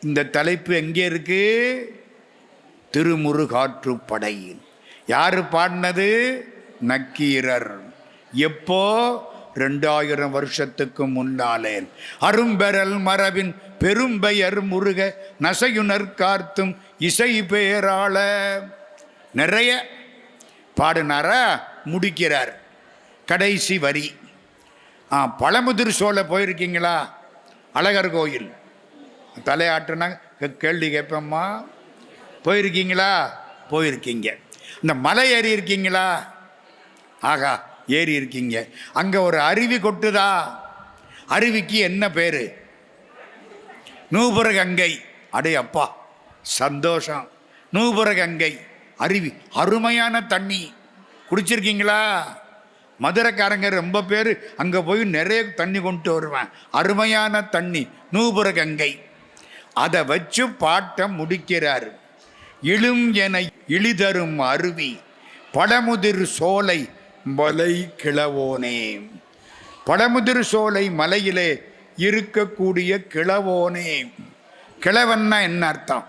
இந்த தலைப்பு எங்கே இருக்கு? திருமுருகாற்றுப்படை யார் பாடினது? நக்கீரர். எப்போ? ரெண்டாயிரம் வருஷத்துக்கு முன்னாலே. அரும்பெறல் மரபின் பெரும்பெயர் முருக நசையுணர் கார்த்தும் இசை பேராள. நிறைய பாடினாரா? முடிக்கிறார். கடைசி வரி. ஆ பழமுதிர் சோலை போயிருக்கீங்களா? அழகர் கோயில். தலையாட்டுனா கேள்வி கேட்பேம்மா. போயிருக்கீங்களா? போயிருக்கீங்க. இந்த மலை ஏறி இருக்கீங்களா? ஆகா ஏறி இருக்கீங்க. அங்கே ஒரு அருவி கொட்டுதா? அருவிக்கு என்ன பேர்? நூபுர கங்கை அடே அப்பா சந்தோஷம். நூபுர கங்கை அருவி அருமையான தண்ணி. குடிச்சிருக்கீங்களா? மதுரைக்காரங்க ரொம்ப பேர் அங்கே போய் நிறைய தண்ணி கொண்டு வருவேன். அருமையான தண்ணி நூபுர கங்கை அதை வச்சு பாட்டை முடிக்கிறார். இழும் என இழிதரும் அருவி பழமுதிர் சோலை மலை கிளவோனே. பழமுதிர் சோலை மலையிலே இருக்கக்கூடிய கிளவோனே. கிழவன்னா என்ன அர்த்தம்?